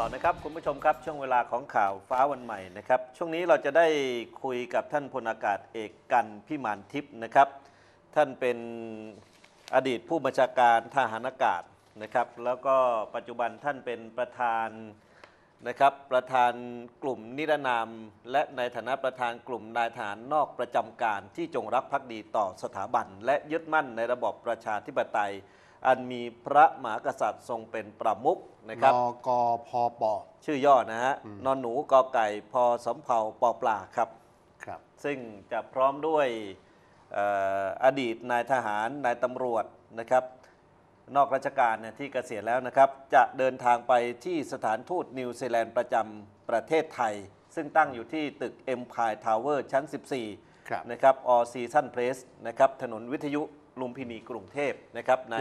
ต่อนะครับ คุณผู้ชมครับ ช่วงเวลาของข่าวฟ้าวันใหม่นะครับ ช่วงนี้เราจะได้คุยกับท่านพลอากาศเอกกันพิมานทิพย์นะครับ ท่านเป็นอดีตผู้บัญชาการทหารอากาศนะครับ แล้วก็ปัจจุบันท่านเป็นประธานนะครับ ประธานกลุ่มนิรนาม และในฐานะประธานกลุ่มนายทหารนอกประจำการที่จงรักภักดีต่อสถาบัน และยึดมั่นในระบอบประชาธิปไตย อันมีพระมหากษัตริย์ทรงเป็นประมุขนะครับนกพป ชื่อย่อนะฮะอืมนอนหนูกอไก่พอสำเภาปอปลาครับครับ ซึ่งจะพร้อมด้วยเอ่ออดีตนายทหารนายตำรวจนะครับ นอกราชการเนี่ยที่เกษียณแล้วนะครับ จะเดินทางไปที่สถานทูตนิวซีแลนด์ประจำประเทศไทย ซึ่งตั้งอยู่ที่ตึก Empire Tower ชั้น 14ครับนะครับ All Season Place นะครับถนนวิทยุ ลุมพินีกรุงเทพนะครับใน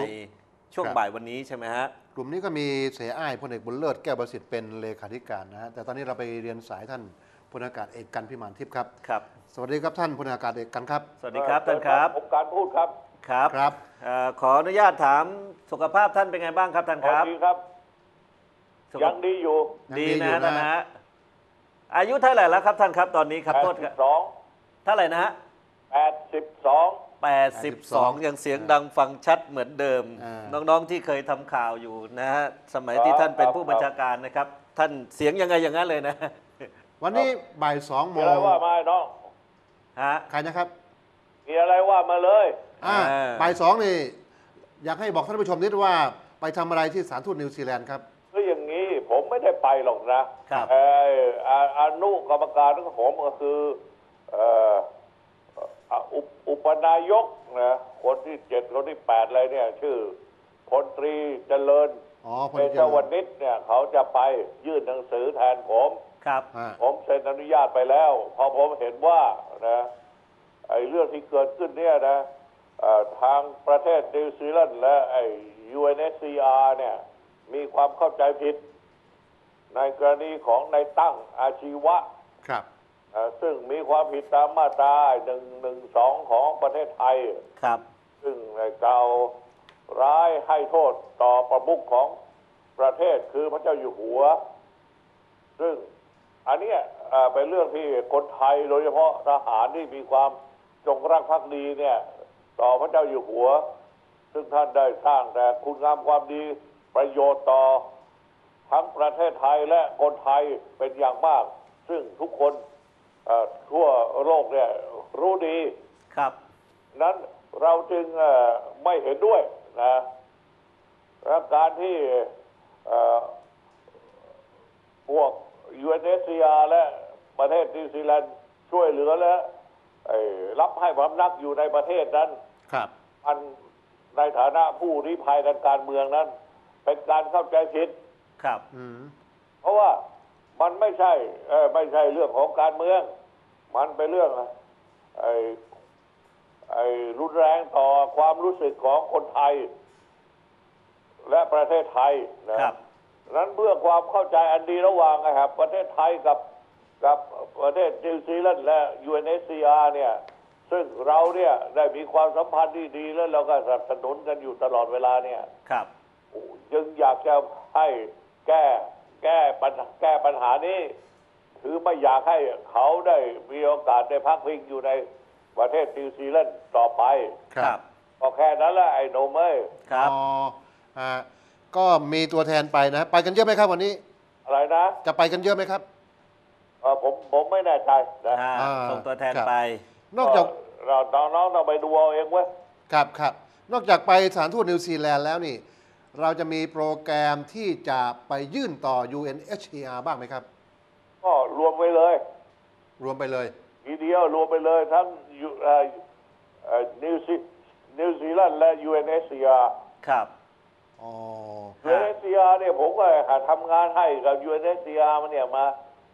ช่วงครับ บ่ายวันนี้ใช่ไหมฮะ กลุ่มนี้ก็มีเสียอ้ายพลเอกบุญเลิศแก้วประสิทธิ์เป็นเลขาธิการนะฮะแต่ตอนนี้เราไปเรียนสายท่านพลอากาศเอกกันพิมานทิพย์ครับ ครับ สวัสดีครับท่านพลอากาศเอกกันครับ สวัสดีครับท่านครับผมการพูดครับครับครับ เอ่อขออนุญาตถามสุขภาพท่านเป็นไงบ้างครับท่านครับดีครับ สุขยังดีอยู่ยังดีดีอยู่นะท่านนะนะฮะอายุเท่าไหร่แล้วครับท่านครับตอนนี้ครับโทษครับสองเท่าไหร่นะฮะแปดสิบสอง 82 ยังเสียงดังฟังชัดเหมือนเดิมอ่าน้องๆที่เคยทำข่าวอยู่นะฮะสมัยที่ท่านเป็นผู้บัญชาการนะครับ ท่านเสียงยังไงอย่างนั้นเลยนะ วันนี้บ่ายสองโมมีงอะไรว่ามาน้อง ฮะ ใครนะครับมีอะไรว่ามาเลย อ่าอ่าบ่ายสองนี่ อยากให้บอกท่านผู้ชมนิดว่าไปทำอะไรที่สถานทูตนิวซีแลนด์ครับ คืออย่างนี้ผมไม่ได้ไปหรอกนะครับ เอออาอนุกรรมการของผมก็คือเอ่อ อะอุปอุปนายกนะคนที่เจ็ดคนที่แปดอะไรเนี่ย ชื่อพลตรีเจริญอ๋อพลเบเจญจริวญณิชเนี่ยเขาจะไปยื่นหนังสือแทนผม ครับ อ่า ผมเซ็นอนุญาตไปแล้ว พอผมเห็นว่านะไอ้เรื่องที่เกิดขึ้นเนี่ยนะเอ่อทางประเทศนิวซีแลนด์และไอ้ UNSCR เนี่ยมีความเข้าใจผิด ในกรณีของในายตั้งอาชีวะ ครับเอ่อ ซึ่งมีความผิดตามมาตราหนึ่งหนึ่งสองของประเทศไทย ครับ ซึ่งได้กล่าวร้ายให้โทษต่อประมุขของประเทศคือพระเจ้าอยู่หัว ซึ่งอันเนี้ยเอ่อเป็นเรื่องที่คนไทยโดยเฉพาะทหารที่มีความจงรักภักดีเนี่ย ต่อพระเจ้าอยู่หัว ซึ่งท่านได้สร้างแต่คุณงามความดีประโยชน์ต่อทั้งประเทศไทยและคนไทยเป็นอย่างมาก ซึ่งทุกคนเอ่อ ทั่วโลกเนี่ยรู้ดีครับ นั้นเราจึงเอ่อไม่เห็นด้วยนะและการที่เอ่อพวก UNSCR และประเทศนิวซีแลนด์ช่วยเหลือและไอ้รับให้พำนักอยู่ในประเทศนั้น ครับ อันในฐานะผู้ริภัยทางการเมืองนั้น เป็นการเข้าใจผิด ครับอืมเพราะว่า มันไม่ใช่เออไม่ใช่เรื่องของการเมือง มันเป็นเรื่องไอ้ไอ้รุนแรงต่อความรู้สึกของคนไทย และประเทศไทยนะครับนั้นเพื่อความเข้าใจอันดีระหว่างนะครับ ประเทศไทยกับกับประเทศนิวซีแลนด์และ UNSCR เนี่ย ซึ่งเราเนี่ยได้มีความสัมพันธ์ที่ดีแล้วเราก็สนับสนุนกันอยู่ตลอดเวลาเนี่ย ครับ จึงอยากจะให้แก้ แก้ปัญหาแก้ปัญหานี้คือไม่อยากให้เขาได้มีโอกาสได้พักพิงอยู่ในประเทศนิวซีแลนด์ต่อไปครับก็แค่นั้นแหละไอ้โนมเอ้ยครับอ๋ออ่าก็มีตัวแทนไปนะ ไปกันเยอะไหมครับวันนี้ อะไรนะจะไปกันเยอะไหมครับเออผมผมไม่แน่ใจนะอ่าอ่าส่งตัวแทนครับ ไป นอกจากเราน้องๆต้องไปดูเอาเองเว้ย ครับครับนอกจากไปสถานทูตนิวซีแลนด์แล้วนี่ เราจะมีโปรแกรมที่จะไปยื่นต่อ UNHCR บ้างไหมครับ ก็รวมไปเลย รวมไปเลย ทีเดียวรวมไปเลยทั้งยูเอ่อเอ่อนิวซีนิวซีแลนด์และ UNSCR ครับอ๋อ UNHCR เนี่ยผมก็หาทำงานให้กับ UNHCR มันเนี่ยมา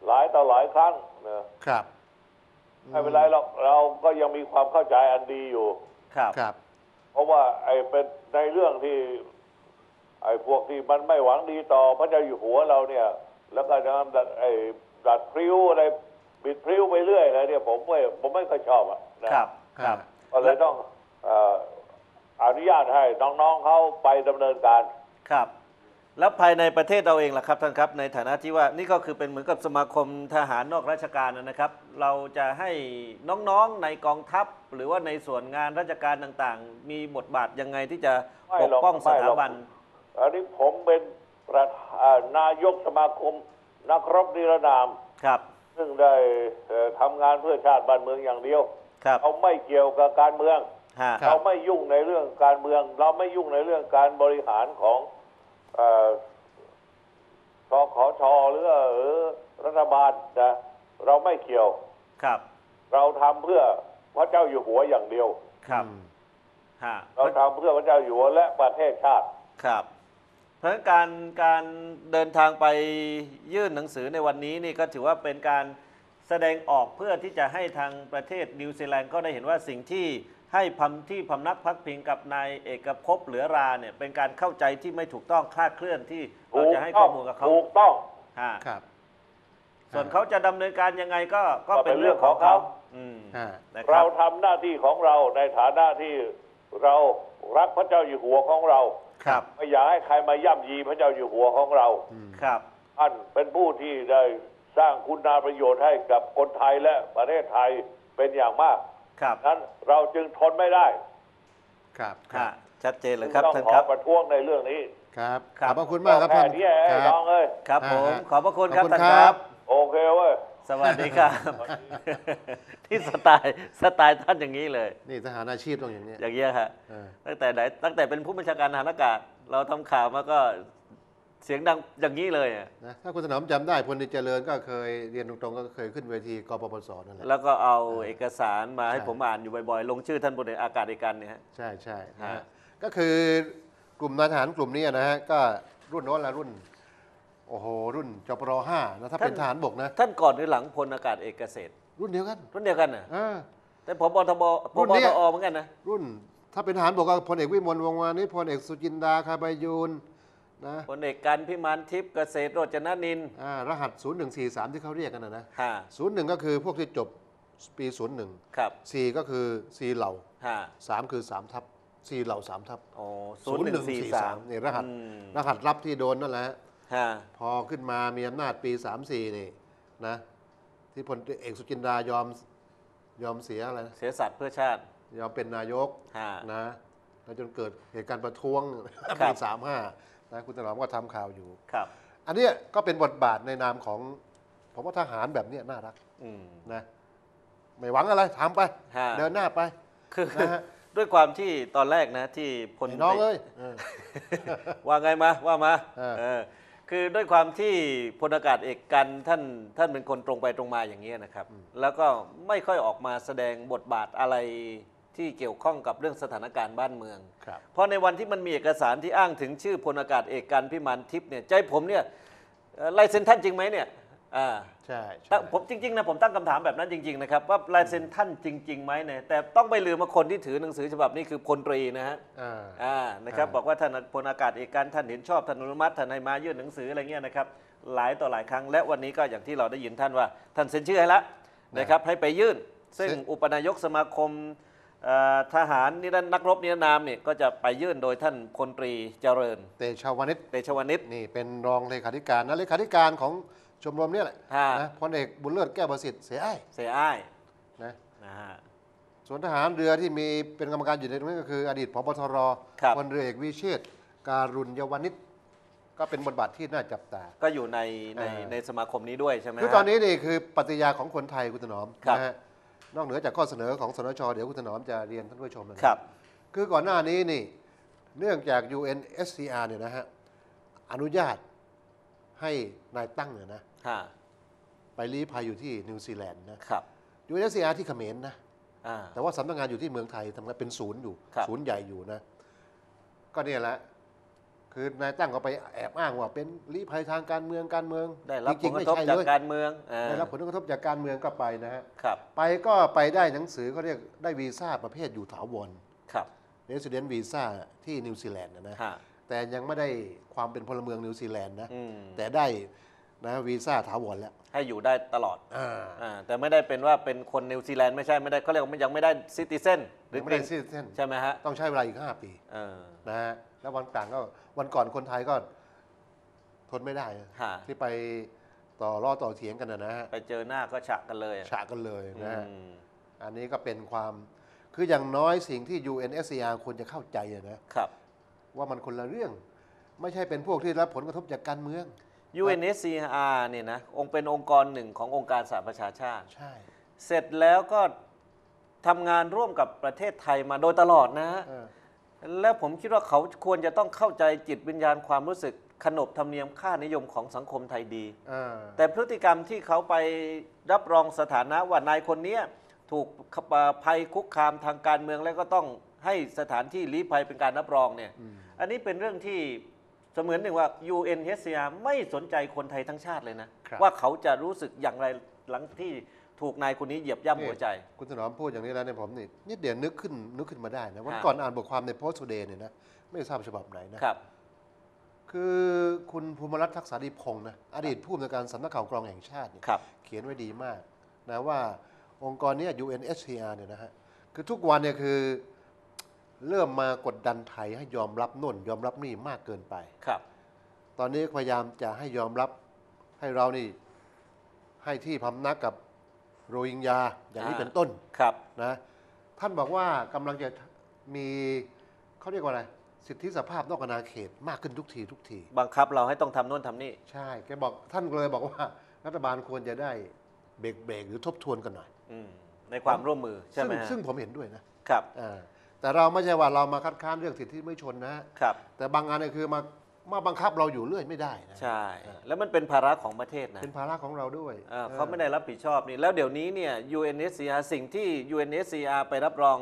หลายต่อหลายครั้งนะครับไม่เป็นไรหรอกเราก็ยังมีความเข้าใจอันดีอยู่ ครับครับ เพราะว่าไอ้เป็นในเรื่องที่ ไอ้พวกที่มันไม่หวังดีต่อพระเจ้าอยู่หัวเราเนี่ย แล้วก็นำดัดไอ้ดัดพริ้วอะไรบิดพริ้วไปเรื่อยอะไรเนี่ยผมไม่ผมไม่ค่อยชอบอะนะครับครับก็เลยต้องเอ่ออนุญาตให้น้องๆเขาไปดำเนินการครับ แล้วภายในประเทศเราเองล่ะครับท่านครับ ในฐานะที่ว่านี่ก็คือเป็นเหมือนกับสมาคมทหารนอกราชการนะครับ เราจะให้น้องๆในกองทัพ หรือว่าในส่วนงานราชการต่างๆ มีบทบาทยังไงที่จะไม่ปกหรอกป้องสไม่หถารอกบัน อันนี้ผมเป็นประธานนายกสมาคมนักรบนิรนามครับ ซึ่งได้เอ่อทำงานเพื่อชาติบ้านเมืองอย่างเดียวครับเราไม่เกี่ยวกับการเมืองฮะครับเราไม่ยุ่งในเรื่องการเมือง เราไม่ยุ่งในเรื่องการบริหารของเอ่อสขชหรือหรือรัฐบาลนะเราไม่เกี่ยวครับ เราทำเพื่อพระเจ้าอยู่หัวอย่างเดียว ครับอืมฮะเราทำเพื่อพระเจ้าอยู่หัวและประเทศชาติครับ เพราะฉะนั้นการการเดินทางไปยื่นหนังสือในวันนี้นี่ก็ถือว่าเป็นการแสดงออกเพื่อที่จะให้ทางประเทศนิวซีแลนด์ก็ได้เห็นว่าสิ่งที่ให้พำที่พำนักพักพิงกับนายเอกภพเหลือราเนี่ยเป็นการเข้าใจที่ไม่ถูกต้องคลาดเคลื่อนที่เราจะให้ข้อมูลกับเขาถูกต้องฮะครับ ส่วนเขาจะดำเนินการยังไงก็ก็ก็เป็เป็นนเรื่องของเรื่องของเขาเขาอืมฮะนะคเรารับทำหน้าที่ของเราในฐานะที่เรารักพระเจ้าอยู่หัวของเรา ครับไม่อยากให้ใครมาย่ำยีพระเจ้าอยู่หัวของเราอืมครับ ท่านเป็นผู้ที่ได้สร้างคุณาประโยชน์ให้กับคนไทยและประเทศไทยเป็นอย่างมาก ครับนั้นเราจึงทนไม่ได้ ครับฮะชัดเจนเลยครับต้องท่านขอครับประท้วงในเรื่องนี้ครับครัขบอบพระคุณมากครับแค่ท่านนี้ไอ้คน้รัองเอ้ยครับผมอ่าฮะขอบพระคุณครับขอบคุณท่านคครัรับบโอเคเว้ย สวัสดีครับ ที่สไตล์สไตล์ท่านอย่างนี้เลย นี่ทหารอาชีพต้องอย่างนี้อย่างเงี้ยฮะเออตั้งแต่ไหนตั้งแต่เป็นผู้บัญชาการทหารอากาศ เราทำข่าวมาก็เสียงดังอย่างนี้เลยอะนะถ้าคุณถนอมจำได้พลตรีเจริญก็เคยเรียนตรงๆก็เคยขึ้นเวทีกปปสนั่นแหละ แล้วก็เอาเอกสารมาให้ใช่ผมอ่านอยู่บ่อยๆ ลงชื่อท่านพลเอกอากาศเอกกันเนี่ยฮะ ใช่ใช่นะฮะฮะ ก็คือกลุ่มนายทหารกลุ่มนี้นะฮะก็รุ่นโน้นละรุ่น โอ้โห รุ่นจปรห้านะถ้าเป็นทหารบกนะ ท่านก่อนหรือหลังพลอากาศเอกเกษตร รุ่นเดียวกัน รุ่นเดียวกันน่ะเออ แต่พบทบพรุ่นบเนี้ทยอเหมือนกันนะ รุ่น ถ้าเป็นทหารบกก็พลเอกวิมลวงศ์วานิชพลเอกสุจินดาคาบายูนนะพลเอกกันพิมานทิพย์เกษตรโรจนนินทร์อ่ารหัส 0143 ที่เขาเรียกกันนะนะฮะ01 ก็คือพวกที่จบปี 01 ครับ4 ก็คือ 4 เหล่าฮะ3คือ 3 ทับ4เหล่า 3 ทับโอ้ศูนย์หนึ่งสี่สามนี่รหัส อืมรหัสลับที่โดนนั่นแหละฮะฮะ พอขึ้นมามีอำนาจปี 34 นี่นะที่พลเอกสุจินดายอมยอมเสียอะไรนะเสียสัตว์เพื่อชาติ ยอมเป็นนายกฮะนะแล้วจนเกิดเหตุการณ์ประท้วงครัปีบ35นะคุณถนอมก็ทำข่าวอยู่ครับ อันเนี้ยก็เป็นบทบาทในนามของผมว่าทหารแบบเนี้ยน่ารักอืมนะไม่หวังอะไรทำไปฮะเดินหน้าไปคือนะฮะด้วยความที่ตอนแรกนะที่พลไอ้น้องไปเอ้ยเออว่าไงมาว่ามาเออเออ คือด้วยความที่พลอากาศเอกกันท่านท่านเป็นคนตรงไปตรงมาอย่างนี้ยนะครับ แล้วก็ไม่ค่อยออกมาแสดงบทบาทอะไรที่เกี่ยวข้องกับเรื่องสถานการณ์บ้านเมือง ครับ เพราะในวันที่มันมีเอกสารที่อ้างถึงชื่อพลอากาศเอกกันพิมานทิพย์เนี่ยใจผมเนี่ยเอ่อลายเซ็นท่านจริงไหมเนี่ยอ่า ใช่ แต่ใช่ผมจริงๆนะผมตั้งคำถามแบบนั้นจริงๆนะครับว่าลายเซ็นท่านจริงๆไหมเนี่ยแต่ต้องไม่ลืมว่าคนที่ถือหนังสือฉบับนี้คือพลตรีนะฮะอ่า อ่านะครับอ่า บอกว่าท่านพลอากาศเอกการท่านเห็นชอบท่านอนุมัติท่านให้มายื่นหนังสืออะไรเงี้ยนะครับหลายต่อหลายครั้งและวันนี้ก็อย่างที่เราได้ยินท่านว่า ท่านเซ็นชื่อให้แล้วนะครับให้ไปยื่น ซึ่งอุปนายกสมาคมเอ่อทหารนิรันดร์นักรบนิรนามเนี่ยก็จะไปยื่นโดยท่านพลตรีเจริญเตชาวนิชเตชวณิช นี่เป็นรองเลขาธิการนะเลขาธิการของ ชมรมเนี่ยแหละฮะ นะพลเอกบุญเลิศแก้วประสิทธิ์เสียไอ้เสียอ้ายนะนะฮะ ส่วนทหารเรือที่มีเป็นกรรมการอยู่ในตรงนี้ก็คือ อดีตพบทรครับ พลเรือเอกวิเชษฐ์การุญยวนิชก็เป็นบทบาทที่น่าจับตา ก็อยู่ในในอ่าในสมาคมนี้ด้วยใช่ไหมคือฮะ ตอนนี้นี่คือปฏิญาของคนไทยคุณถนอมครับ นะฮะนอกเหนือจากข้อเสนอของสนชเดี๋ยวคุณถนอมจะเรียนท่านผู้ชมนะครับ คือก่อนหน้านี้นี่เนื่องจาก UNSCR เนี่ยนะฮะอนุญาต ให้นายตั้งเนี่ยนะฮะไปลี้ภัยอยู่ที่นิวซีแลนด์นะครับ UNSCR ที่เขมรนะอ่าแต่ว่าสำนักงานอยู่ที่เมืองไทยทำงานเป็นศูนย์อยู่ครับศูนย์ใหญ่อยู่นะ ก็เนี่ยแหละคือนายตั้งก็ไปแอบอ้างว่าเป็นลี้ภัยทางการเมืองการเมืองได้รับจผริลงๆกไม่ระทบใช่จากเลยการเมืองอ่าได้รับผลกระทบจากการเมืองก็ไปนะฮะครับไปก็ไปได้หนังสือเขาเรียกได้วีซ่าประเภทอยู่ถาวรครับ Resident Visa ที่นิวซีแลนด์นะนะฮะ แต่ยังไม่ได้ความเป็นพลเมืองนิวซีแลนด์นะ อืมแต่ได้นะวีซ่าถาวรแล้วให้อยู่ได้ตลอดอ่าอ่าแต่ไม่ได้เป็นว่าเป็นคนนิวซีแลนด์ไม่ใช่ไม่ได้เขาเรียกว่ายังไม่ได้ซิติเซนหรือยังไม่ได้เป็นซิติเซนใช่ไหมฮะต้องใช้เวลาอีก 5 ปีเออนะฮะแล้ววันต่างก็วันก่อนคนไทยก็ทนไม่ได้นะฮะที่ไปต่อล่อต่อเถียงกันนะนะฮะไปเจอหน้าก็ฉะกันเลยอะฉะกันเลยนะฮะ อืมอันนี้ก็เป็นความคืออย่างน้อยสิ่งที่ UNSCR ควรจะเข้าใจอะนะครับ ว่ามันคนละเรื่อง ไม่ใช่เป็นพวกที่รับผลกระทบจากการเมือง UNSCR เนี่ยนะองค์เป็นองค์กรหนึ่งขององค์การสหประชาชาติ ใช่ เสร็จแล้วก็ทำงานร่วมกับประเทศไทยมาโดยตลอดนะฮะเออ แล้วผมคิดว่าเขาควรจะต้องเข้าใจจิตวิญญาณความรู้สึกขนบธรรมเนียมค่านิยมของสังคมไทยดีอ่าแต่พฤติกรรมที่เขาไปรับรองสถานะว่านายคนเนี้ยถูกภัยคุกคามทางการเมืองแล้วก็ต้อง ให้สถานที่ลี้ภัยเป็นการรับรองเนี่ยอืมอันนี้เป็นเรื่องที่เสมือนหนึ่งว่า UNHCR ไม่สนใจคนไทยทั้งชาติเลยนะครับว่าเขาจะรู้สึกอย่างไรหลังที่ถูกนายคนนี้เหยียบย่ำหัวใจ คุณถนอมพูดอย่างนี้แล้วเนี่ยผมนี่นิดเดียวนึกขึ้นนึกขึ้นมาได้นะวันฮะก่อนอ่านบทความในโพสต์ t ูเดย์เนี่ยนะไม่ทราบฉบับไหนนะครับ คือคุณภูมิรัตน์ทักษาดีพงศ์นะอดีตผู้อำนวยการสำนักข่าวกรองแห่งชาติเนี่ยครับเขียนไว้ดีมากนะว่าองค์กรเนี้ UNHCR เนี่ยนะฮะคือทุกวันเนี่ยคือ เริ่มมากดดันไทยให้ยอมรับโน่นยอมรับนี่มากเกินไป ครับ ตอนนี้พยายามจะให้ยอมรับให้เรานี่ให้ที่พำนักกับโรฮิงญาอย่างนี้อ่า เป็นต้นครับ นะท่านบอกว่ากำลังจะมีเขาเรียกว่าอะไร สิทธิสภาพนอกอาณาเขตมากขึ้นทุกทีทุกที บังคับเราให้ต้องทำโน่นทำนี่ ใช่แกบอกท่านเลยบอกว่ารัฐบาลควรจะได้เบรกเบรกหรือทบทวนกันหน่อยอืมในความร่วมมือใช่ไหมซึ่งฮะซึ่งผมเห็นด้วยนะครับ อ่า แต่เราไม่ใช่ว่าเรามาคัดค้านเรื่องสิทธิมนุษยชนนะครับ แต่บางงานเนี่ยคือมามาบังคับเราอยู่เรื่อยไม่ได้นะ ใช่ แล้วมันเป็นภาระของประเทศนะเป็นภาระของเราด้วยเออเขาไม่ได้รับผิดชอบนี่ แล้วเดี๋ยวนี้เนี่ย UNSCR สิ่งที่ UNSCR ไปรับรอง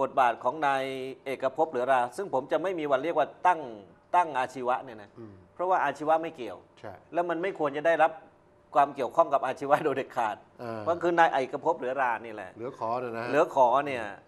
บทบาทของนายเอกภพเหลือรา ซึ่งผมจะไม่มีวันเรียกว่าตั้งตั้งอาชีวะเนี่ยนะ อืมเพราะว่าอาชีวะไม่เกี่ยว ใช่แล้วมันไม่ควรจะได้รับความเกี่ยวข้องกับอาชีวะโดยเด็ดขาดอ่าเพราะคือนายเอกภพเหลือรานี่แหละ เหลือขอเนี่ยนะฮะเหลือขอเนี่ยเอ่อ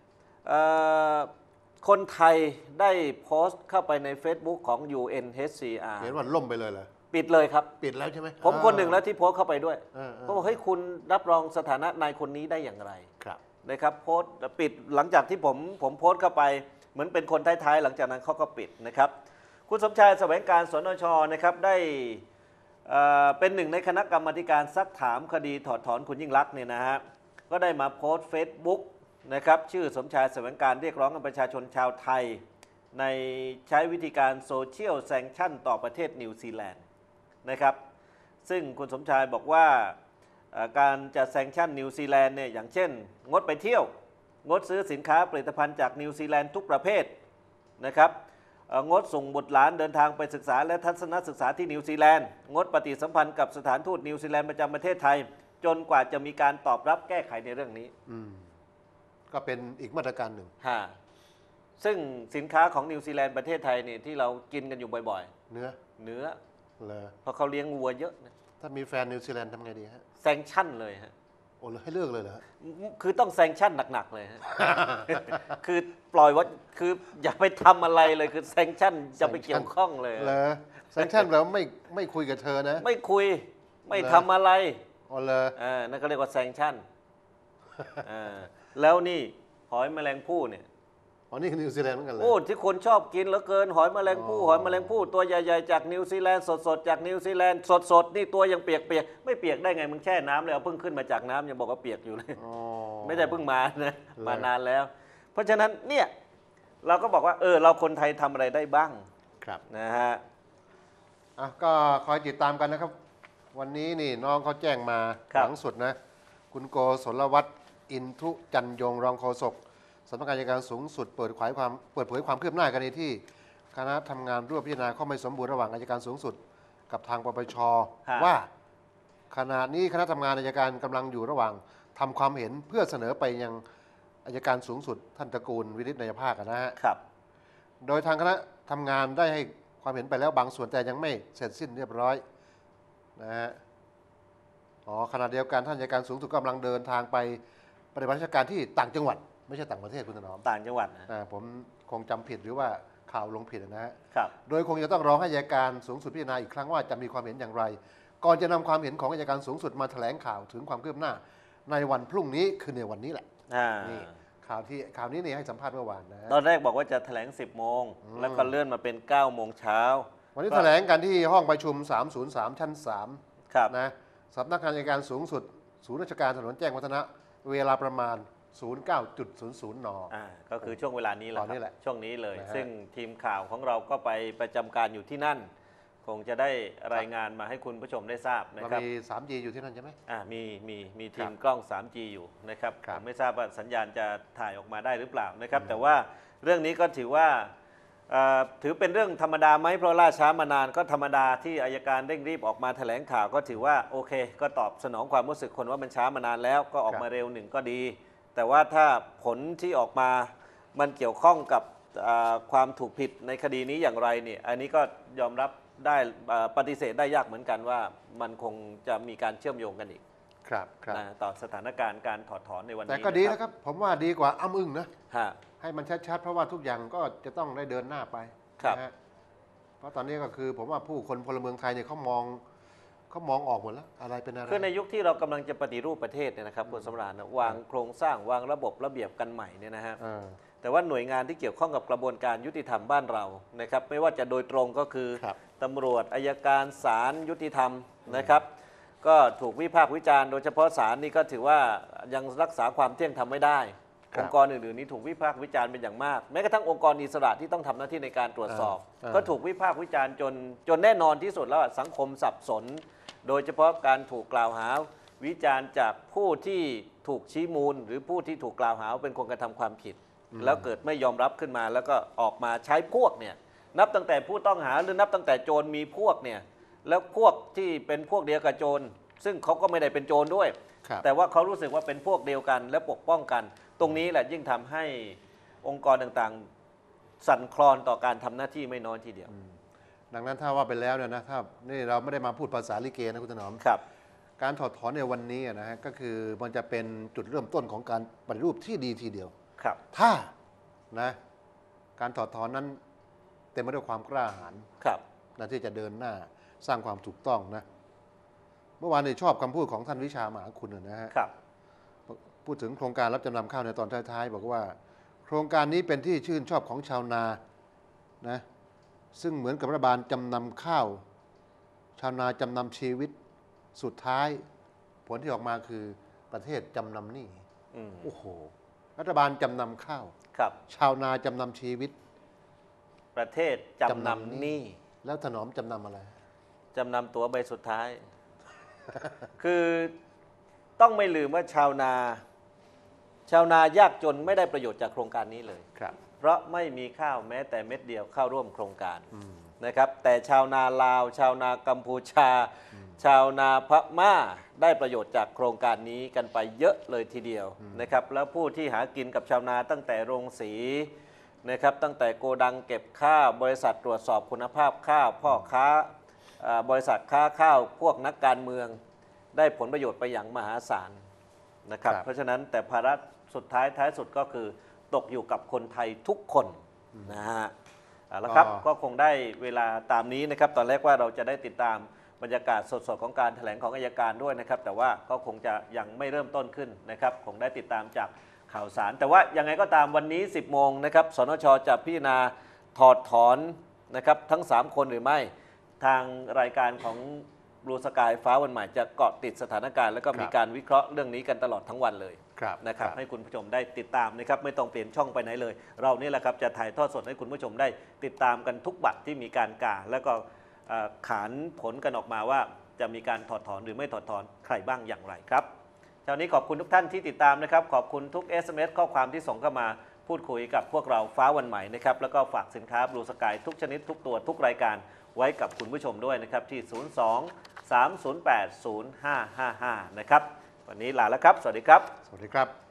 คนไทยได้โพสต์เข้าไปใน Facebook ของ UNHCR เห็นว่าล่มไปเลยเหรอปิดเลยครับ ปิดแล้วใช่ไหมผมคนหนึ่งแล้วที่โพสต์เข้าไปด้วยเออเออเขาบอกเฮ้ยคุณรับรองสถานะนายคนนี้ได้อย่างไรครับนะครับโพสต์ปิดหลังจากที่ผมผมโพสต์เข้าไป เหมือนเป็นคนท้ายๆหลังจากนั้นเขาก็ปิดนะครับ คุณสมชายแสวงการสนชนะครับได้เอ่อเป็นหนึ่งในคณะกรรมาธิการซักถามคดีถอดถอนคุณยิ่งรักษณ์เนี่ยนะฮะก็ได้มาโพสต์ Facebook นะครับชื่อสมชายแสวงการเรียกร้องให้ประชาชนชาวไทย ในใช้วิธีการโซเชียลแซงชั่นต่อประเทศนิวซีแลนด์นะครับซึ่งคุณสมชายบอกว่าการจะแซงชั่นนิวซีแลนด์เนี่ยอย่างเช่น งดไปเที่ยว งดซื้อสินค้าผลิตภัณฑ์จากนิวซีแลนด์ทุกประเภทนะครับงดส่งบุตรหลานเดินทางไปศึกษาและทัศนศึกษาที่นิวซีแลนด์งดปฏิสัมพันธ์กับสถานทูตนิวซีแลนด์ประจำประเทศไทย จนกว่าจะมีการตอบรับแก้ไขในเรื่องนี้อื ก็เป็นอีกมาตรการหนึ่ง ฮะซึ่งสินค้าของนิวซีแลนด์ประเทศไทยเนี่ยที่เรากินกันอยู่บ่อยเนื้อๆ เนื้อเลยเพราะเขาเลี้ยงวัวเยอะนะถ้ามีแฟนนิวซีแลนด์ทำไงดีฮะแซงชั่นเลยฮะ โอ้แล้วให้เลิกเลยเหรอฮะ คือต้องแซงชั่นหนัก ๆ เลยฮะ คือปล่อยว่าคืออย่าไปทำอะไรเลยคือแซงชั่นจะไปเกี่ยวข้องเลย เหรอแซงชั่นเราไม่ไม่คุยกับเธอนะ ไม่คุยไม่เหรอทำอะไรอ๋อเลยอ่านั่นก็เรียกว่าแซงชั่น อ่าแล้วนี่หอยแมลงภู่เนี่ยอ๋อนี่คือนิวซีแลนด์เหมือนกันเลย โอ้ที่คนชอบกินเหลือเกิน หอยแมลงภู่อ๋อ หอยแมลงภู่ตัวใหญ่ๆจากนิวซีแลนด์สดๆจากนิวซีแลนด์สดๆนี่ตัวยังเปียกๆไม่เปียกได้ไงมึงแช่น้ำเลยเอาเพิ่งขึ้นมาจากน้ำยังบอกว่าเปียกอยู่เลย อ๋อ ไม่ได้เพิ่งมานะอมานานแล้ว เพราะฉะนั้นเนี่ยเราก็บอกว่าเออเราคนไทยทำอะไรได้บ้างครับ นะฮะ อะก็คอยติดตามกันนะครับ วันนี้นี่น้องเขาแจ้งมาครับ หลังสุดนะ คุณโกศลวัฒน์ อินทุจันยงรองโฆษกสำนักงานอัยการสูงสุดเปิดเผยความเปิดเผยความคืบหน้ากรณีที่คณะทำงานร่วมพิจารณาข้อไม่สมบูรณ์ระหว่างอัยการสูงสุด กับทางปปชฮะ ว่า ขณะนี้คณะทำงานอัยการกำลังอยู่ระหว่างทำความเห็นเพื่อเสนอไปยังอัยการสูงสุด ท่านตระกูลวินิจนายภาคนะฮะ ครับ โดยทางคณะทำงานได้ให้ความเห็นไปแล้วบางส่วนแต่ยังไม่เสร็จสิ้นเรียบร้อยนะฮะ อ๋อขณะเดียวกันท่านอัยการสูงสุดกำลังเดินทางไป ปฏิบัติราชการที่ต่างจังหวัด ไม่ใช่ต่างประเทศคุณถนอมต่างจังหวัดนะอ่าผมคงจำผิดหรือว่าข่าวลงผิดนะฮะ ครับ โดยคงจะต้องรอให้อัยการสูงสุดพิจารณาอีกครั้งว่าจะมีความเห็นอย่างไร ก่อนจะนำความเห็นของอัยการสูงสุดมาแถลงข่าวถึงความคืบหน้า ในวันพรุ่งนี้คือในวันนี้แหละ อ่า นี่ ข่าวที่ข่าวนี้เนี่ยให้สัมภาษณ์เมื่อวานนะฮะ ตอนแรกบอกว่าจะแถลง 10 โมง อืม แล้วก็เลื่อนมาเป็น 9 โมงเช้า วันนี้ก็แถลงกันที่ห้องประชุม 303 ชั้น ครับ 3 นะสำนักงานอัยการสูงสุด ศูนย์ราชการถนนแจ้งวัฒนะ เวลาประมาณ 09.00 น อ่าก็คือช่วงเวลานี้แหละตอนนี้ครับแหละช่วงนี้เลย นะฮะ ซึ่งทีมข่าวของเราก็ไปประจำการอยู่ที่นั่น คงจะได้รายงานมาให้คุณผู้ชมได้ทราบนะเราครับมี 3G อยู่ที่นั่นใช่ไหม อ่ามีมีมีทีมครับกล้อง 3G อยู่นะครับครับ ผมไม่ทราบว่าสัญญาณจะถ่ายออกมาได้หรือเปล่านะครับ แต่ว่าเรื่องนี้ก็ถือว่าเอ่อ ถือเป็นเรื่องธรรมดาไหมเพราะล่าช้ามานานก็ธรรมดาที่อายการเร่งรีบออกมาแถลงข่าวก็ถือว่าโอเค ก็ตอบสนองความรู้สึกคนว่ามันช้ามานานแล้วก็ออกมาเร็วหนึ่งก็ดี แต่ว่าถ้าผลที่ออกมามันเกี่ยวข้องกับเอ่อความถูกผิดในคดีนี้อย่างไรเนี่ยอันนี้ก็ยอมรับได้เอ่อปฏิเสธได้ยากเหมือนกันว่ามันคงจะมีการเชื่อมโยงกันอีกครับครับนะต่อสถานการณ์การถอดถอนในวันนี้แต่ก็ดีนะครับ ผมว่าดีกว่าอ้ำอึ้งนะฮะ ให้มันชัดๆ เพราะว่าทุกอย่างก็จะต้องได้เดินหน้าไปครับ นะฮะเพราะตอนนี้ก็คือผมว่าผู้คนพลเมืองไทยเนี่ยเขามองเขามองออกหมดแล้ว อะไรเป็นอะไร คือในยุคที่เรากำลังจะปฏิรูปประเทศเนี่ยนะครับคุณสำราญนะวางโครงสร้างวางระบบระเบียบกันใหม่เนี่ยนะฮะ เออ แต่ว่าหน่วยงานที่เกี่ยวข้องกับกระบวนการยุติธรรมบ้านเรานะครับไม่ว่าจะโดยตรงก็คือครับตำรวจอายการศาลยุติธรรมนะครับ ก็ถูกวิพากษ์วิจารณ์โดยเฉพาะศาลนี่ก็ถือว่ายังรักษาความเที่ยงธรรมไม่ได้ครับ องค์กรอื่นๆนี้ถูกวิพากษ์วิจารณ์เป็นอย่างมาก แม้กระทั่งองค์กรอิสระที่ต้องทำหน้าที่ในการตรวจสอบอ่าก็ถูกวิพากษ์วิจารณ์จนจนแน่นอนที่สุดแล้วอะสังคมสับสน โดยเฉพาะการถูกกล่าวหาวิจารณ์จากผู้ที่ถูกชี้มูล หรือผู้ที่ถูกกล่าวหาว่าเป็นคนกระทำความผิด แล้วเกิดไม่ยอมรับขึ้นมา แล้วก็ออกมาใช้พวกเนี่ยนับตั้งแต่ผู้ต้องหาหรือนับตั้งแต่โจรมีพวกเนี่ยแล้วพวกที่เป็นพวกเดียวกับโจรซึ่งเขาก็ไม่ได้เป็นโจรด้วยครับแต่ว่าเขารู้สึกว่าเป็นพวกเดียวกันและปกป้องกัน ตรงนี้แหละยิ่งทำให้องค์กรต่างๆ สั่นคลอนต่อการทำหน้าที่ไม่น้อยทีเดียว ดังนั้นถ้าว่าไปแล้วเนี่ยนะถ้านี่เราไม่ได้มาพูดภาษาลิเกนะคุณถนอมครับ การถอดถอนในวันนี้นะฮะก็คือมันจะเป็นจุดเริ่มต้นของการปฏิรูปที่ดีทีเดียวครับ ถ้านะการถอดถอนนั้นเต็มไปด้วยความกล้าหาญครับนะที่จะเดินหน้าสร้างความถูกต้องนะ เมื่อวานนี้ชอบคำพูดของท่านวิชามหาคุณนะฮะครับ พูดถึงโครงการรับจำนำข้าวในตอนท้ายๆ บอกว่า โครงการนี้เป็นที่ชื่นชอบของชาวนานะซึ่งเหมือนกับรัฐบาลจำนำข้าว ชาวนาจำนำชีวิตสุดท้าย ผลที่ออกมาคือประเทศจำนำหนี้อืมโอ้โห รัฐบาลจำนำข้าว ครับ ชาวนาจำนำชีวิต ประเทศจำนำหนี้ แล้วถนอมจำนำอะไร จำนำตั๋วใบสุดท้าย คือต้องไม่ลืมว่าชาวนา ชาวนายากจนไม่ได้ประโยชน์จากโครงการนี้เลย ครับ เพราะไม่มีข้าวแม้แต่เม็ดเดียวเข้าร่วมโครงการอืม นะครับ แต่ชาวนาลาว ชาวนากัมพูชา ชาวนาพม่าได้ประโยชน์จากโครงการนี้กันไปเยอะเลยทีเดียวนะครับ แล้วผู้ที่หากินกับชาวนาตั้งแต่โรงสี นะครับตั้งแต่โกดังเก็บข้าวบริษัทตรวจสอบคุณภาพข้าวพ่อค้าอ่าบริษัทค้าข้าวพวกนักการเมือง ได้ผลประโยชน์ไปอย่างมหาศาลนะครับ ครับ เพราะฉะนั้นแต่ภาระ สุดท้ายท้ายสุดก็คือตกอยู่กับคนไทยทุกคนนะฮะเอาละครับก็ก็คงได้เวลาตามนี้นะครับ ตอนแรกว่าเราจะได้ติดตามบรรยากาศสดๆ ของการแถลงของอายการด้วยนะครับ แต่ว่าก็คงจะยังไม่เริ่มต้นขึ้นนะครับ คงได้ติดตามจากข่าวสาร แต่ว่ายังไงก็ตามวันนี้ 10 โมงนะครับ สนชจะพิจารณาถอดถอนนะครับทั้ง 3 คนหรือไม่ ทางรายการของบลูสกายฟ้าวันใหม่จะเกาะติดสถานการณ์แล้วก็มีครับการวิเคราะห์เรื่องนี้กันตลอดทั้งวันเลยครับ นะครับ ให้คุณผู้ชมได้ติดตามนะครับไม่ต้องเปลี่ยนช่องไปไหนเลย เรานี่แหละครับจะถ่ายทอดสดให้คุณผู้ชมได้ติดตามกันทุกบัตรที่มีการกาแล้วก็เอ่อขานผลกันออกมาว่าจะมีการถอดถอนหรือไม่ถอดถอนใครบ้างอย่างไรครับเช้านี้ขอบคุณทุกท่านที่ติดตามนะครับ ขอบคุณทุก SMS ข้อความที่ส่งเข้ามาพูดคุยกับพวกเราฟ้าวันใหม่นะครับแล้วก็ฝากสินค้าบลูสกายทุกชนิดทุกตัวทุกรายการไว้กับคุณผู้ชมด้วยนะครับที่ 02 308 0555 นะครับ วันนี้ลาแล้วครับ สวัสดีครับ สวัสดีครับ